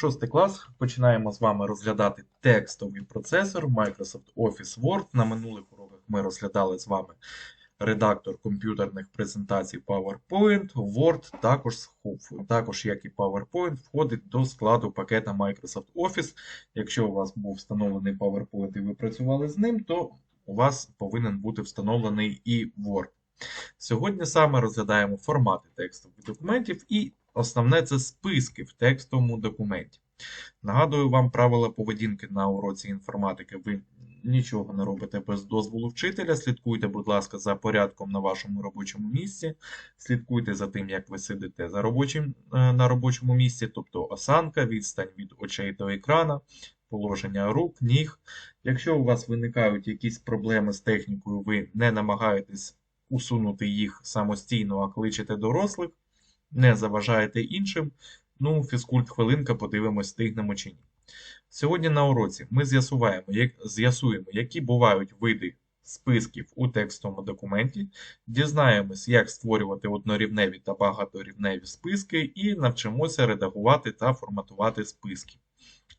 Шостий клас. Починаємо з вами розглядати текстовий процесор Microsoft Office Word. На минулих уроках ми розглядали з вами редактор комп'ютерних презентацій PowerPoint. Word також, також, як і PowerPoint, входить до складу пакета Microsoft Office. Якщо у вас був встановлений PowerPoint і ви працювали з ним, то у вас повинен бути встановлений і Word. Сьогодні саме розглядаємо формати текстових документів і основне це списки в текстовому документі. Нагадую вам правила поведінки на уроці інформатики. Ви нічого не робите без дозволу вчителя. Слідкуйте, будь ласка, за порядком на вашому робочому місці. Слідкуйте за тим, як ви сидите за робочим, е, на робочому місці, тобто осанка, відстань від очей до екрана, положення рук, ніг. Якщо у вас виникають якісь проблеми з технікою, ви не намагаєтесь усунути їх самостійно, а кличете дорослих, не заважаєте іншим. Ну, фізкульт хвилинка, подивимось, стигнемо чи ні. Сьогодні на уроці ми з'ясуваємо, як, з'ясуємо, які бувають види списків у текстовому документі, дізнаємось, як створювати однорівневі та багаторівневі списки, і навчимося редагувати та форматувати списки.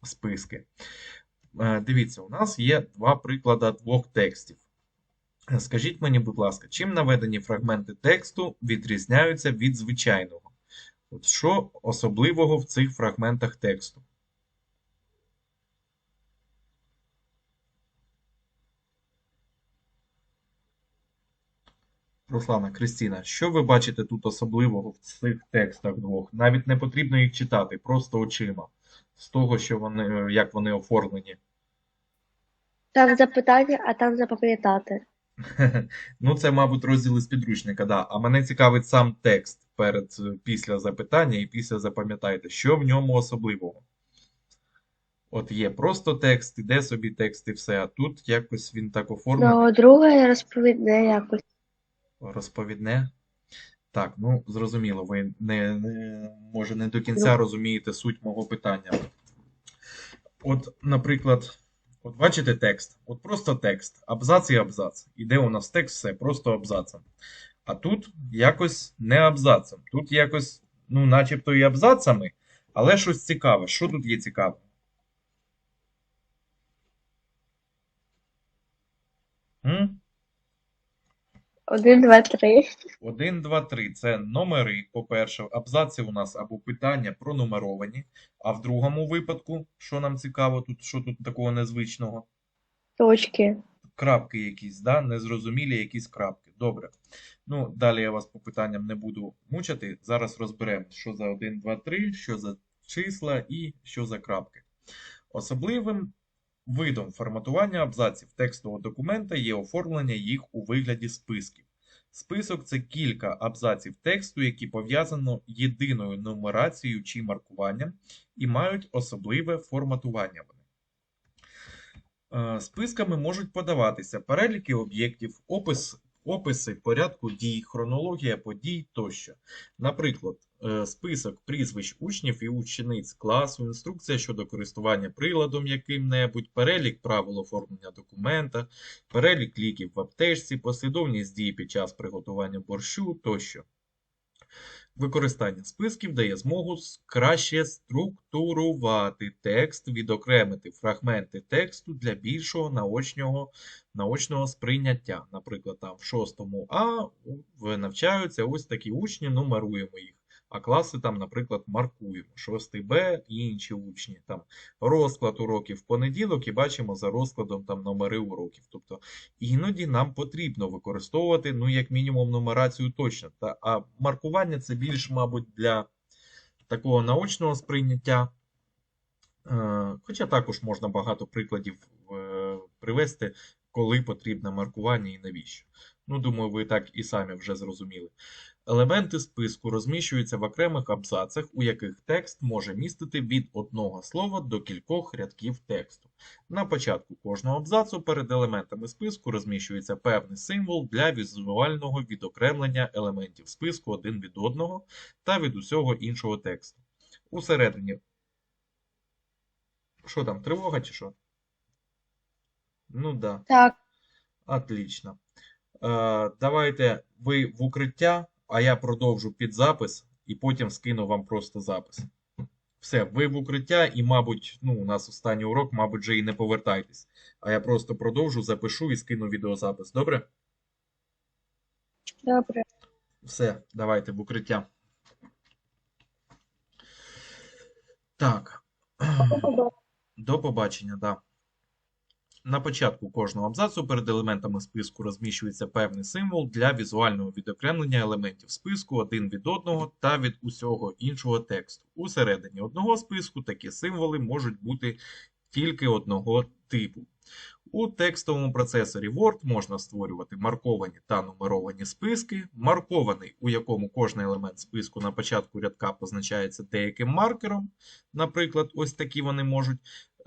списки. Е, Дивіться, у нас є два приклади двох текстів. Скажіть мені, будь ласка, чим наведені фрагменти тексту відрізняються від звичайного? От що особливого в цих фрагментах тексту? Руслана, Кристина, що ви бачите тут особливого в цих текстах двох? Навіть не потрібно їх читати, просто очима. З того, що вони, як вони оформлені. Там запитання, а там запам'ятати. Ну, це, мабуть, розділи з підручника, да. А мене цікавить сам текст перед, е, після запитання і після запам'ятайте, що в ньому особливого. От є просто текст, іде собі текст і все, а тут якось він так оформлений, Ну, друге розповідне якось. розповідне. Так, ну зрозуміло, ви не, не може не до кінця розумієте суть мого питання. От, наприклад, от бачите текст, от просто текст, абзац і абзац. Іде у нас текст, все, просто абзацем. А тут якось не абзацем. Тут якось, ну, начебто і абзацами, але щось цікаве. Що тут є цікаве? Один, два, три. 1, 2, 3 це номери, по-перше, абзаци у нас або питання пронумеровані. А в другому випадку, що нам цікаво, тут що тут такого незвичного? Точки. Крапки якісь, да? Незрозумілі якісь крапки. Добре. Ну, далі я вас по питанням не буду мучити. Зараз розберемо, що за 1, 2, 3, що за числа і що за крапки. Особливим видом форматування абзаців текстового документа є оформлення їх у вигляді списків. Список це кілька абзаців тексту, які пов'язано єдиною нумерацією чи маркуванням і мають особливе форматування. Е, Списками можуть подаватися переліки об'єктів, опис, описи порядку дій, хронологія подій тощо. Наприклад, е, список прізвищ учнів і учениць класу, інструкція щодо користування приладом яким-небудь, перелік правил оформлення документа, перелік ліків в аптечці, послідовність дій під час приготування борщу тощо. Використання списків дає змогу краще структурувати текст, відокремити фрагменти тексту для більшого наочного, наочного сприйняття. Наприклад, там в 6 А навчаються ось такі учні, нумеруємо їх. А класи там, наприклад, маркуємо. 6 Б і інші учні. Там розклад уроків в понеділок і бачимо за розкладом там номери уроків. Тобто іноді нам потрібно використовувати, ну, як мінімум, нумерацію точно. Та, а маркування це більш, мабуть, для такого наочного сприйняття. Е, Хоча також можна багато прикладів е, привести, коли потрібне маркування і навіщо. Ну, думаю, ви так і самі вже зрозуміли. Елементи списку розміщуються в окремих абзацах, у яких текст може містити від одного слова до кількох рядків тексту. На початку кожного абзацу перед елементами списку розміщується певний символ для візуального відокремлення елементів списку один від одного та від усього іншого тексту. Усередині. Що там, тривога чи що? Ну да. Так, Отлично. Е, давайте ви в укриття, а я продовжу під запис і потім скину вам просто запис. Все, ви в укриття, і, мабуть, ну, у нас останній урок, мабуть, вже і не повертайтесь. А я просто продовжу, запишу і скину відеозапис. Добре? Добре. Все, давайте в укриття. Так. До побачення, да. На початку кожного абзацу перед елементами списку розміщується певний символ для візуального відокремлення елементів списку один від одного та від усього іншого тексту. Усередині одного списку такі символи можуть бути тільки одного типу. У текстовому процесорі Word можна створювати марковані та нумеровані списки. Маркований, у якому кожен елемент списку на початку рядка позначається деяким маркером. Наприклад, ось такі вони можуть.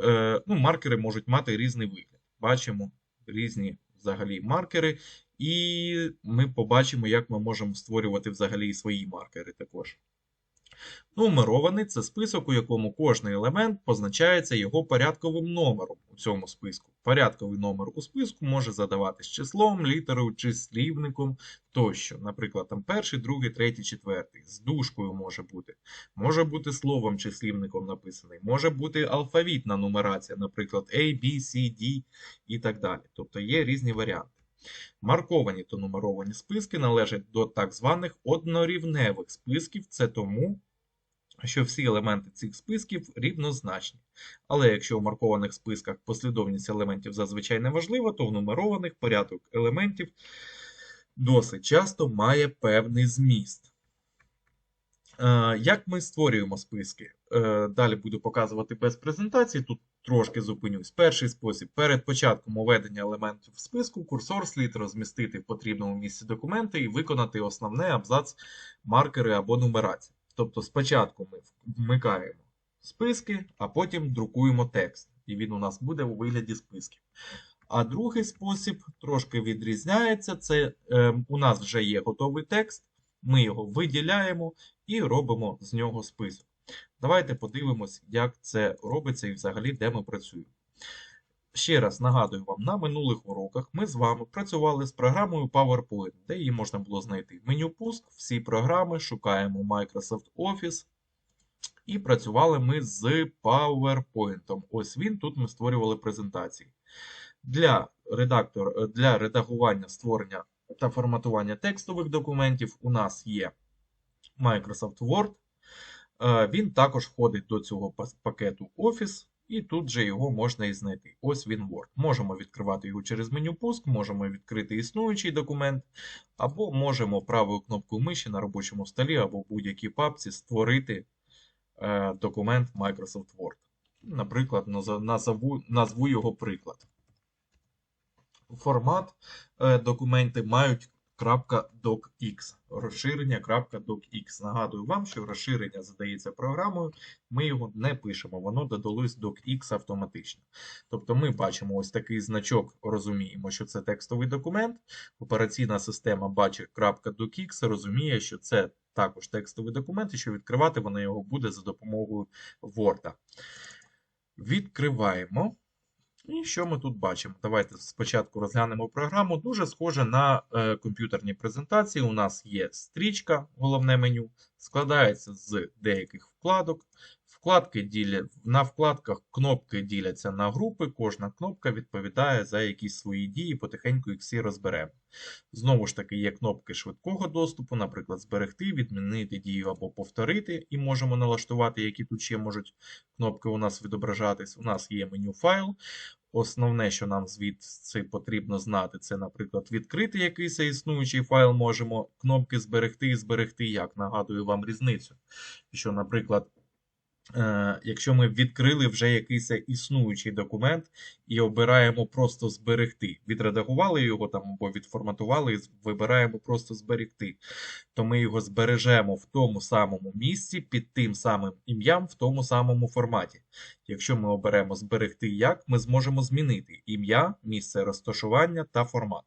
Е, ну, маркери можуть мати різний вигляд. Бачимо різні взагалі маркери, і ми побачимо, як ми можемо створювати взагалі свої маркери також. Нумерований це список, у якому кожен елемент позначається його порядковим номером у цьому списку. Порядковий номер у списку може задаватись числом, літерою чи слівником тощо. Наприклад, там перший, другий, третій, четвертий. З дужкою може бути. Може бути словом чи слівником написаний. Може бути алфавітна нумерація, наприклад, A, B, C, D і так далі. Тобто є різні варіанти. Марковані та нумеровані списки належать до так званих однорівневих списків. Це тому, що всі елементи цих списків рівнозначні. Але якщо у маркованих списках послідовність елементів зазвичай не важлива, то в нумерованих порядок елементів досить часто має певний зміст. Е, Як ми створюємо списки? Е, Далі буду показувати без презентації. Тут трошки зупинюсь. Перший спосіб. Перед початком уведення елементів в списку курсор слід розмістити в потрібному місці документи і виконати основне абзац, маркери або нумерації. Тобто спочатку ми вмикаємо списки, а потім друкуємо текст. І він у нас буде у вигляді списків. А другий спосіб трошки відрізняється. Це е, у нас вже є готовий текст, ми його виділяємо і робимо з нього список. Давайте подивимось, як це робиться і взагалі де ми працюємо. Ще раз нагадую вам, на минулих уроках ми з вами працювали з програмою PowerPoint, де її можна було знайти. в Меню пуск, всі програми, шукаємо Microsoft Office. І працювали ми з PowerPoint. Ось він, тут ми створювали презентації. Для, редактор, для редагування, створення та форматування текстових документів у нас є Microsoft Word. Е, Він також входить до цього пакету Office, і тут же його можна і знайти. Ось він Word. Можемо відкривати його через меню пуск, можемо відкрити існуючий документ, або можемо правою кнопкою миші на робочому столі або будь-якій папці створити е, документ Microsoft Word. Наприклад, назову, назву його приклад. Формат е, документи мають .docx, розширення .docx. Нагадую вам, що розширення задається програмою, ми його не пишемо, воно додалось docx автоматично. Тобто ми бачимо ось такий значок, розуміємо, що це текстовий документ. Операційна система бачить .docx, розуміє, що це також текстовий документ, і що відкривати вона його буде за допомогою Word. Відкриваємо. І що ми тут бачимо? Давайте спочатку розглянемо програму. Дуже схоже на е, комп'ютерні презентації. У нас є стрічка, головне меню, складається з деяких вкладок. Вкладки діля... На вкладках кнопки діляться на групи, кожна кнопка відповідає за якісь свої дії, потихеньку їх всі розберемо. Знову ж таки, є кнопки швидкого доступу, наприклад, зберегти, відмінити дію або повторити, і можемо налаштувати, які тут ще можуть кнопки у нас відображатись. У нас є меню файл. Основне, що нам звідси потрібно знати, це, наприклад, відкрити якийсь існуючий файл можемо, кнопки зберегти і зберегти як. Нагадую вам різницю. Що, наприклад, якщо ми відкрили вже якийсь існуючий документ і обираємо просто зберегти, відредагували його там або відформатували і вибираємо просто зберегти, то ми його збережемо в тому самому місці під тим самим ім'ям в тому самому форматі. Якщо ми оберемо зберегти як, ми зможемо змінити ім'я, місце розташування та формат.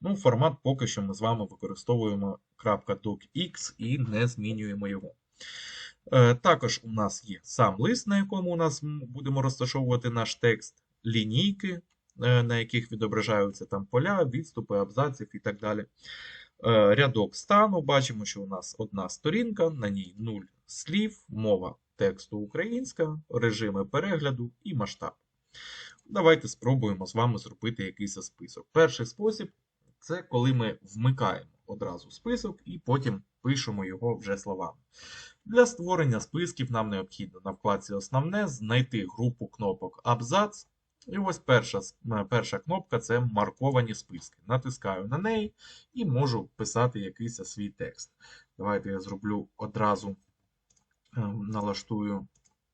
Ну, формат поки що ми з вами використовуємо .docx і не змінюємо його. Е, Також у нас є сам лист, на якому у нас будемо розташовувати наш текст, лінійки, е, на яких відображаються там поля, відступи, абзаців і так далі. Е, Рядок стану. Бачимо, що у нас одна сторінка, на ній 0 слів, мова тексту українська, режими перегляду і масштаб. Давайте спробуємо з вами зробити якийсь список. Перший спосіб це коли ми вмикаємо одразу список і потім пишемо його вже словами. Для створення списків нам необхідно на вкладці Основне знайти групу кнопок Абзац. І ось перша, перша кнопка це марковані списки. Натискаю на неї і можу писати якийсь свій текст. Давайте я зроблю одразу, е, налаштую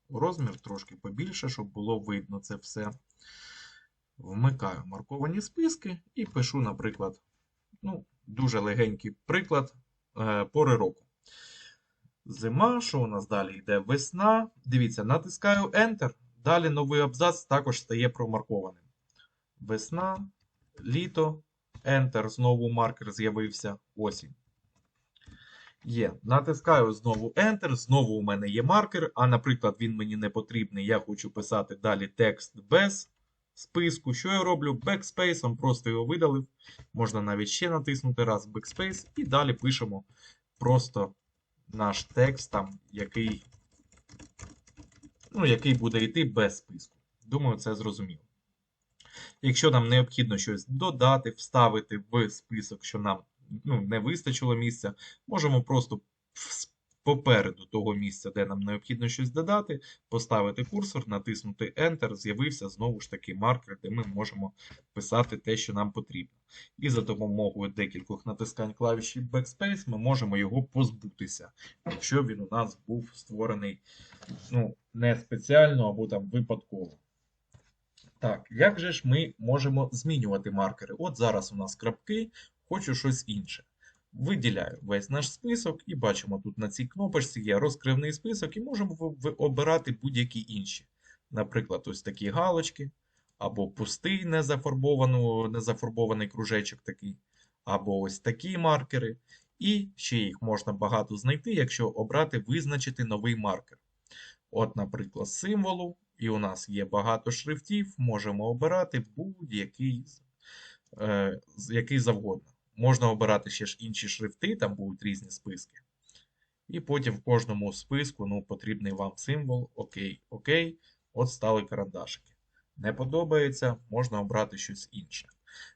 розмір трошки побільше, щоб було видно це все. Вмикаю марковані списки і пишу, наприклад, ну, дуже легенький приклад пори року. Зима, що у нас далі йде? Весна. Дивіться, натискаю Enter. Далі новий абзац також стає промаркованим. Весна, літо, Enter, знову маркер з'явився. Осінь. Є. Натискаю знову Enter. Знову у мене є маркер, а, наприклад, він мені не потрібний. Я хочу писати далі текст без списку. Що я роблю? Бекспейсом, просто його видалив. Можна навіть ще натиснути раз Backspace, і далі пишемо просто наш текст, там, який, ну, який буде йти без списку. Думаю, це зрозуміло. Якщо нам необхідно щось додати, вставити в список, що нам ну, не вистачило місця, можемо просто попереду того місця, де нам необхідно щось додати, поставити курсор, натиснути Enter, з'явився знову ж таки маркер, де ми можемо писати те, що нам потрібно. І за допомогою декількох натискань клавіші Backspace ми можемо його позбутися, якщо він у нас був створений ну, не спеціально або там випадково. Так, як же ж ми можемо змінювати маркери? От зараз у нас крапки, хочу щось інше. Виділяю весь наш список і бачимо тут на цій кнопочці є розкривний список і можемо обирати будь-які інші. Наприклад, ось такі галочки, або пустий незафарбований кружечок такий, або ось такі маркери. І ще їх можна багато знайти, якщо обрати визначити новий маркер. От, наприклад, символу, і у нас є багато шрифтів, можемо обирати будь-який е, який завгодно. Можна обирати ще ж інші шрифти, там будуть різні списки. І потім в кожному списку ну, потрібний вам символ. Окей, окей. От стали карандашики. Не подобається, можна обрати щось інше.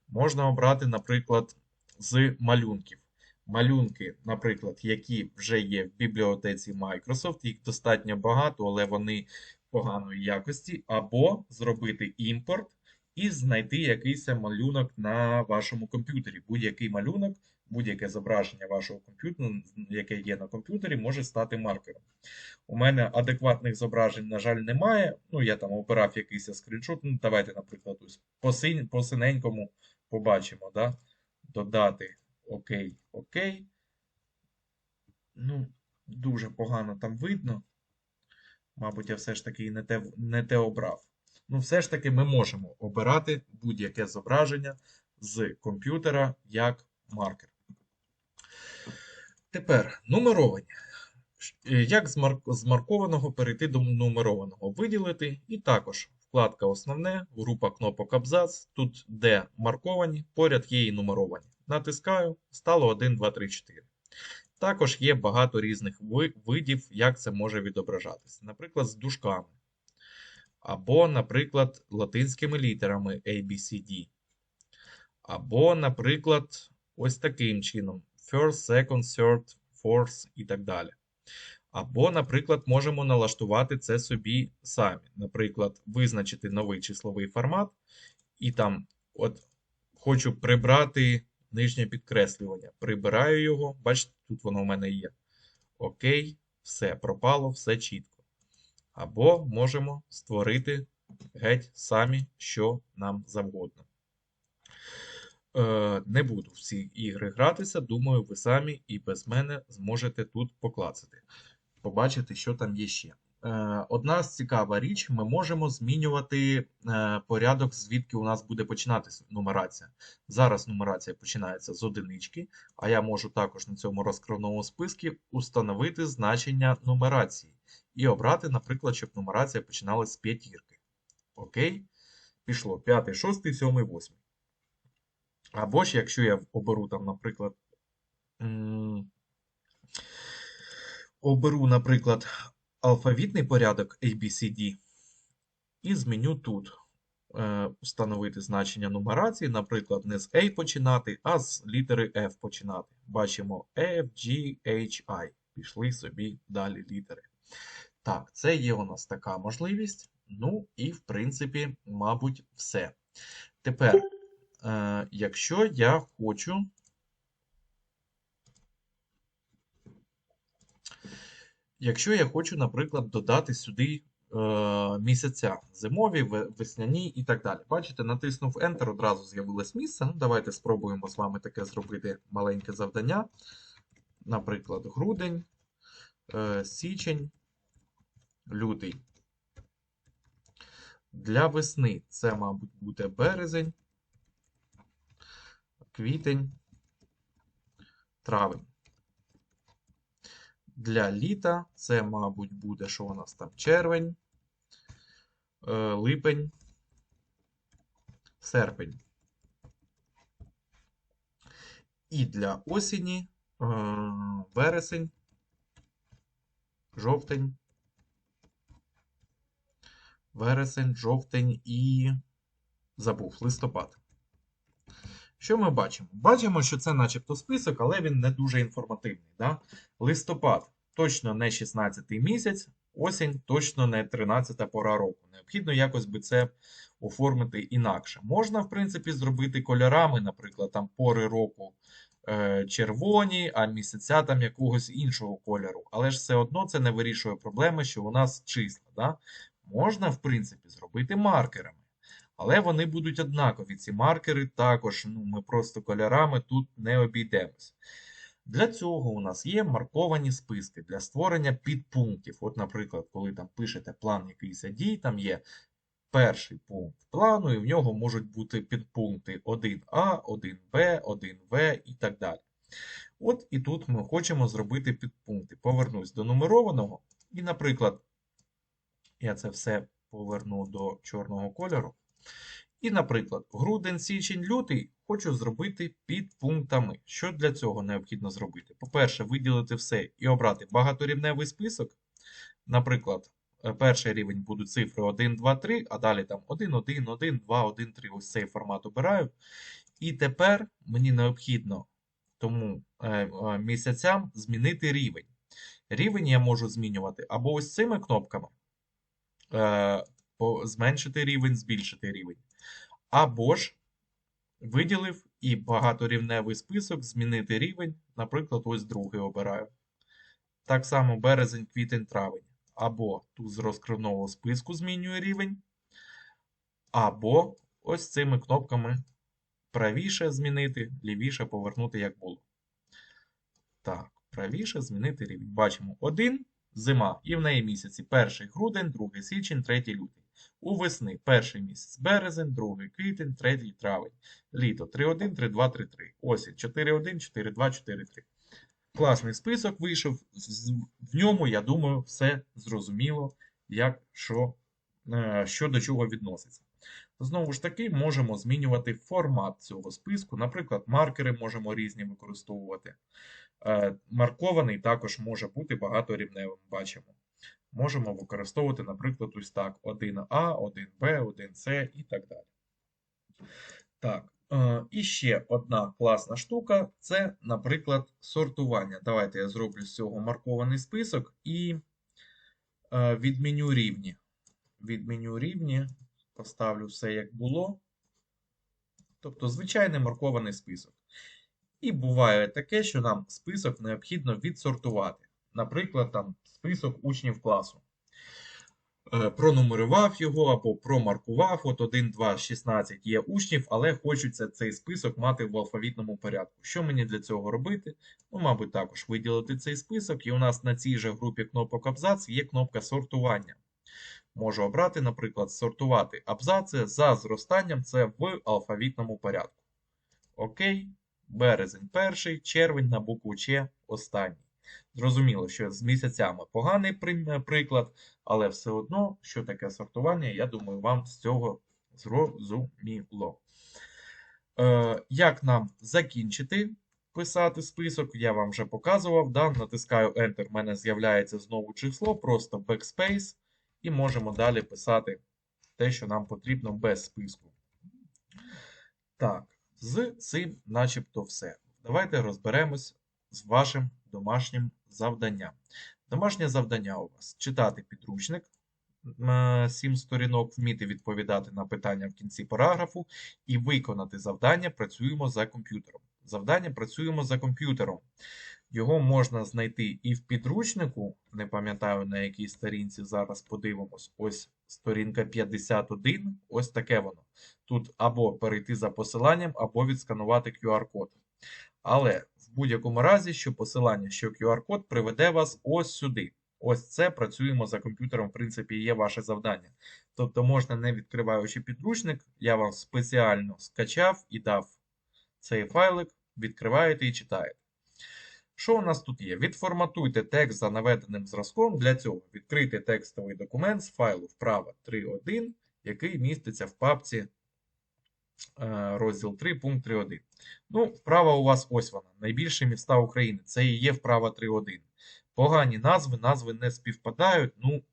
Можна обрати, наприклад, з малюнків. Малюнки, наприклад, які вже є в бібліотеці Microsoft, їх достатньо багато, але вони поганої якості, або зробити імпорт і знайти якийсь малюнок на вашому комп'ютері. Будь-який малюнок, будь-яке зображення вашого комп'ютера, яке є на комп'ютері, може стати маркером. У мене адекватних зображень, на жаль, немає. Ну, я там обирав якийсь скріншот. Ну, давайте, наприклад, ось по, синь, по синенькому побачимо. Да? Додати окей, окей. Ну, дуже погано там видно. Мабуть, я все ж таки не те, не те обрав. Ну, все ж таки, ми можемо обирати будь-яке зображення з комп'ютера як маркер. Тепер нумеровані. Е, Як з, маркованого перейти до нумерованого? Виділити. І також вкладка Основне, група кнопок Абзац. Тут де марковані, поряд є і нумеровані. Натискаю, стало 1, 2, 3, 4. Також є багато різних видів, як це може відображатися. Наприклад, з дужками. Або, наприклад, латинськими літерами A, B, C, D. Або, наприклад, ось таким чином: first, second, third, fourth і так далі. Або, наприклад, можемо налаштувати це собі самі. Наприклад, визначити новий числовий формат, і там, от, хочу прибрати нижнє підкреслювання. Прибираю його, бачите, тут воно в мене є. Окей, все пропало, все чітко. Або можемо створити геть самі, що нам завгодно. Е, не буду в ці ігри гратися. Думаю, ви самі і без мене зможете тут поклацати. Побачити, що там є ще. Е, Одна з цікава річ, ми можемо змінювати е, порядок, звідки у нас буде починатися нумерація. Зараз нумерація починається з одинички, а я можу також на цьому розкривному списку установити значення нумерації і обрати, наприклад, щоб нумерація починалася з п'ятірки. Окей? Пішло 5, 6, 7, 8. Або ж, якщо я оберу там, наприклад, оберу, наприклад, алфавітний порядок ABCD і зміню тут е, встановити значення нумерації, наприклад, не з A починати, а з літери F починати. Бачимо F, G, H, I. Пішли собі далі літери. Так, це є у нас така можливість. Ну і, в принципі, мабуть, все. Тепер, е, якщо я хочу. Якщо я хочу, наприклад, додати сюди е, місяця зимові, весняні і так далі. Бачите, натиснув Enter, одразу з'явилось місце. Ну, давайте спробуємо з вами таке зробити маленьке завдання. Наприклад, грудень, е, січень, лютий. Для весни це, мабуть, буде березень, квітень, травень. Для літа це, мабуть, буде, що у нас там червень, е, липень, серпень. І для осені е, вересень, жовтень, вересень, жовтень і забув листопад. Що ми бачимо? Бачимо, що це начебто список, але він не дуже інформативний. Да? Листопад точно не 16 місяць, осінь точно не 13-та пора року. Необхідно якось би це оформити інакше. Можна, в принципі, зробити кольорами, наприклад, там пори року е, червоні, а місяця там якогось іншого кольору. Але ж все одно це не вирішує проблеми, що у нас числа. Да? Можна, в принципі, зробити маркерами. Але вони будуть однакові. Ці маркери також, ну, ми просто кольорами тут не обійдемось. Для цього у нас є марковані списки для створення підпунктів. От, наприклад, коли там пишете план якийсь дій, там є перший пункт плану, і в нього можуть бути підпункти 1А, 1Б, 1В і так далі. От і тут ми хочемо зробити підпункти. Повернусь до нумерованого. І, наприклад, я це все поверну до чорного кольору. І, наприклад, грудень, січень, лютий хочу зробити підпунктами. Що для цього необхідно зробити? По-перше, виділити все і обрати багаторівневий список. Наприклад, е, перший рівень будуть цифри 1, 2, 3, а далі там 1, 1, 1, 2, 1, 3. Ось цей формат обираю. І тепер мені необхідно тому е, е, місяцям змінити рівень. Рівень я можу змінювати або ось цими кнопками. Е, зменшити рівень, збільшити рівень. Або ж виділив і багаторівневий список, змінити рівень, наприклад, ось другий обираю. Так само березень, квітень, травень. Або тут з розкривного списку змінюю рівень, або ось цими кнопками правіше змінити, лівіше повернути, як було. Так, правіше змінити рівень. Бачимо 1 зима, і в неї місяці. Перший грудень, другий січень, третій лютий. У весни перший місяць березень, другий квітень, третій травень. Літо 3-1, 3-2, 3-3. Осінь 4-1, 4-2, 4-3. Класний список вийшов. В ньому, я думаю, все зрозуміло, як що, е, що до чого відноситься. Знову ж таки, можемо змінювати формат цього списку. Наприклад, маркери можемо різні використовувати. Е, Маркований також може бути багаторівневим, бачимо. Можемо використовувати, наприклад, ось так: 1А, 1Б, 1С і так далі. Так, е, і ще одна класна штука це, наприклад, сортування. Давайте я зроблю з цього маркований список і е, відміню рівні. Відміню рівні, поставлю все як було. Тобто звичайний маркований список. І буває таке, що нам список необхідно відсортувати. Наприклад, там список учнів класу. Е, Пронумерував його або промаркував. От 1, 2, 16 є учнів, але хочеться цей список мати в алфавітному порядку. Що мені для цього робити? Ну, мабуть, також виділити цей список, і у нас на цій же групі кнопок абзац є кнопка сортування. Можу обрати, наприклад, сортувати абзаци за зростанням це в алфавітному порядку. Окей, березень перший, червень на букву Ч останній. Зрозуміло, що з місяцями поганий приклад, але все одно, що таке сортування, я думаю, вам з цього зрозуміло. Е, як нам закінчити писати список, я вам вже показував. Да? Натискаю Enter, в мене з'являється знову число, просто Backspace, і можемо далі писати те, що нам потрібно без списку. Так, з цим начебто все. Давайте розберемось з вашим домашнім завданням. Домашнє завдання у вас читати підручник. 7 сторінок, вміти відповідати на питання в кінці параграфу і виконати завдання працюємо за комп'ютером. Завдання працюємо за комп'ютером. Його можна знайти і в підручнику, не пам'ятаю на якій сторінці, зараз подивимось. Ось сторінка 51, ось таке воно. Тут або перейти за посиланням, або відсканувати QR-код. Але в будь-якому разі, що посилання, що QR-код приведе вас ось сюди. Ось це працюємо за комп'ютером, в принципі, є ваше завдання. Тобто можна, не відкриваючи підручник, я вам спеціально скачав і дав цей файлик, відкриваєте і читаєте. Що у нас тут є? Відформатуйте текст за наведеним зразком. Для цього відкрийте текстовий документ з файлу вправо 3.1, який міститься в папці е, розділ 3, пункт 3.1. Ну, вправа у вас ось вона. Найбільші міста України. Це і є вправа 3.1. Погані назви, назви не співпадають. Ну,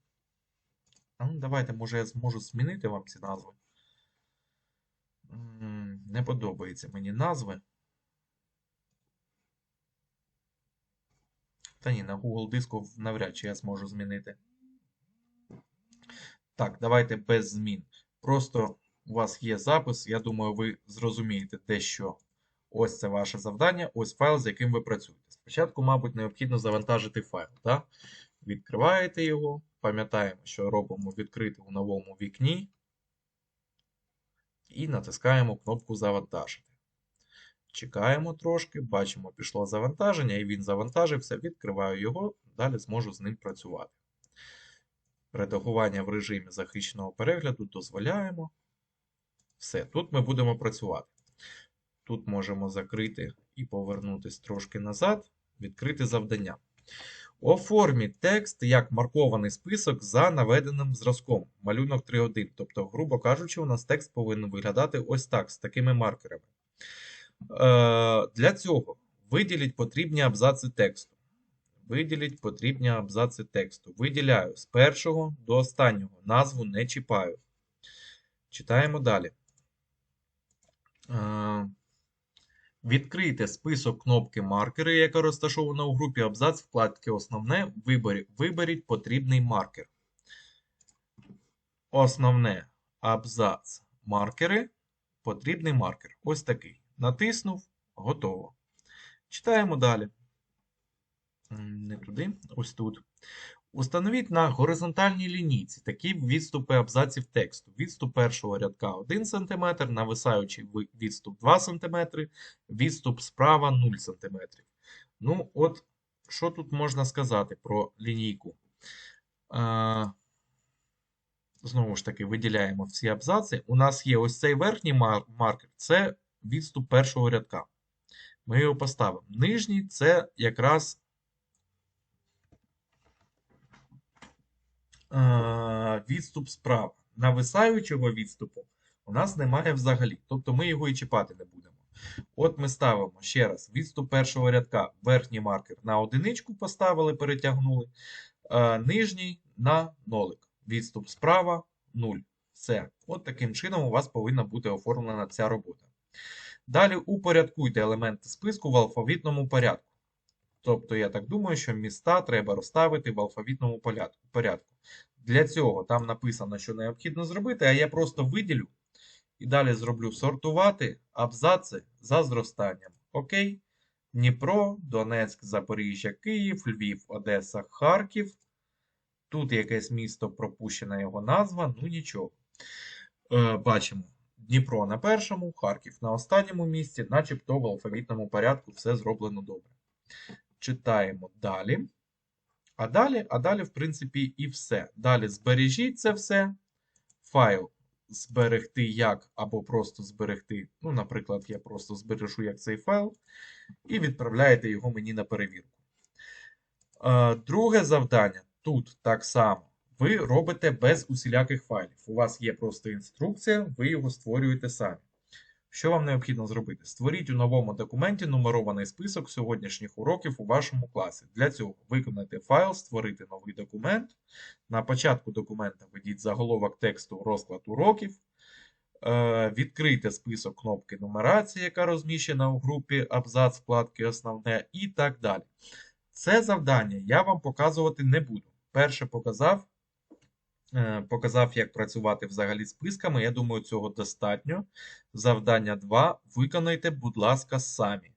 ну, давайте, може, я зможу змінити вам ці назви. Не подобаються мені назви. Та ні, на Google диску навряд чи я зможу змінити. Так, давайте без змін. Просто у вас є запис, я думаю, ви зрозумієте те, що ось це ваше завдання, ось файл, з яким ви працюєте. Спочатку, мабуть, необхідно завантажити файл. Так? Відкриваєте його, пам'ятаємо, що робимо відкрити у новому вікні. І натискаємо кнопку Завантажити. Чекаємо трошки, бачимо, пішло завантаження, і він завантажився. Відкриваю його, далі зможу з ним працювати. Редагування в режимі захищеного перегляду дозволяємо. Все, тут ми будемо працювати. Тут можемо закрити і повернутися трошки назад, відкрити завдання. Оформіть текст як маркований список за наведеним зразком. Малюнок 3.1. Тобто, грубо кажучи, у нас текст повинен виглядати ось так, з такими маркерами. Е, Для цього виділіть потрібні абзаци тексту. Виділіть потрібні абзаци тексту. Виділяю з першого до останнього. Назву не чіпаю. Читаємо далі. Е, Відкрийте список кнопки маркери, яка розташована у групі абзац вкладки Основне. Виберіть, потрібний маркер. Основне абзац маркери. Потрібний маркер. Ось такий. Натиснув. Готово. Читаємо далі. Не туди, ось тут. Установіть на горизонтальній лінійці такі відступи абзаців тексту. Відступ першого рядка 1 см, нависаючий відступ 2 см, відступ справа 0 см. Ну, от, що тут можна сказати про лінійку? Знову ж таки, виділяємо всі абзаци. У нас є ось цей верхній маркер, це відступ першого рядка. Ми його поставимо. Нижній це якраз е, відступ справа. Нависаючого відступу у нас немає взагалі. Тобто ми його і чіпати не будемо. От ми ставимо ще раз відступ першого рядка, верхній маркер на одиничку поставили, перетягнули, е, нижній на нолик. Відступ справа 0. Все. От таким чином у вас повинна бути оформлена ця робота. Далі упорядкуйте елементи списку в алфавітному порядку. Тобто, я так думаю, що міста треба розставити в алфавітному порядку. Для цього там написано, що необхідно зробити, а я просто виділю і далі зроблю сортувати абзаци за зростанням. Окей? Дніпро, Донецьк, Запоріжжя, Київ, Львів, Одеса, Харків. Тут якесь місто пропущена його назва, ну нічого. Е, бачимо. Дніпро на першому, Харків на останньому місці, начебто в алфавітному порядку все зроблено добре. Читаємо далі. А далі, а далі, в принципі, і все. Далі збережіть це все. Файл зберегти як, або просто зберегти. Ну, наприклад, я просто збережу як цей файл, і відправляєте його мені на перевірку. Е, Друге завдання тут так само. Ви робите без усіляких файлів. У вас є просто інструкція, ви його створюєте самі. Що вам необхідно зробити? Створіть у новому документі нумерований список сьогоднішніх уроків у вашому класі. Для цього виконайте файл, створити новий документ. На початку документа введіть заголовок тексту розклад уроків. Е, Відкрийте список кнопки нумерації, яка розміщена у групі абзац вкладки Основне і так далі. Це завдання я вам показувати не буду. Перше показав, показав, як працювати взагалі з списками. Я думаю, цього достатньо. Завдання 2. Виконайте, будь ласка, самі.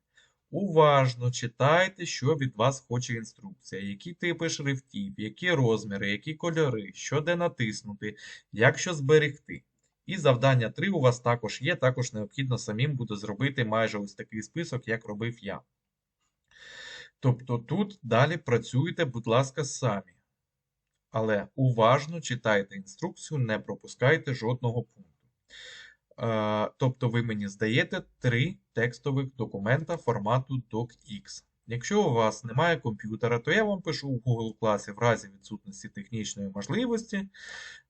Уважно читайте, що від вас хоче інструкція, які типи шрифтів, які розміри, які кольори, що де натиснути, як що зберегти. І завдання 3 у вас також є, також необхідно самим буде зробити майже ось такий список, як робив я. Тобто тут далі працюйте, будь ласка, самі. Але уважно читайте інструкцію, не пропускайте жодного пункту. Е, Тобто ви мені здаєте три текстових документа формату DocX. Якщо у вас немає комп'ютера, то я вам пишу в Google класі в разі відсутності технічної можливості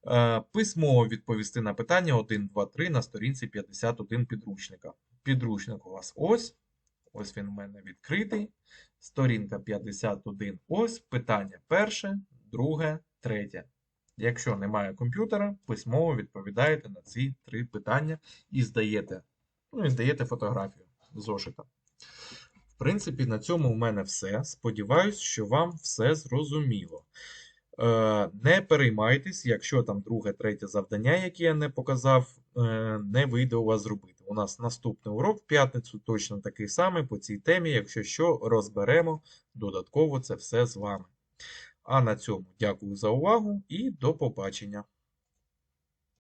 е, письмово відповісти на питання 1, 2, 3 на сторінці 51 підручника. Підручник у вас ось. Ось він у мене відкритий. Сторінка 51. Ось питання перше, друге, третє. Якщо немає комп'ютера, письмово відповідаєте на ці три питання і здаєте, ну, і здаєте фотографію зошита. В принципі, на цьому у мене все. Сподіваюсь, що вам все зрозуміло. Е, не переймайтесь, якщо там друге, третє завдання, яке я не показав, е, не вийде у вас зробити. У нас наступний урок в п'ятницю точно такий самий по цій темі. Якщо що, розберемо додатково це все з вами. А на цьому дякую за увагу і до побачення.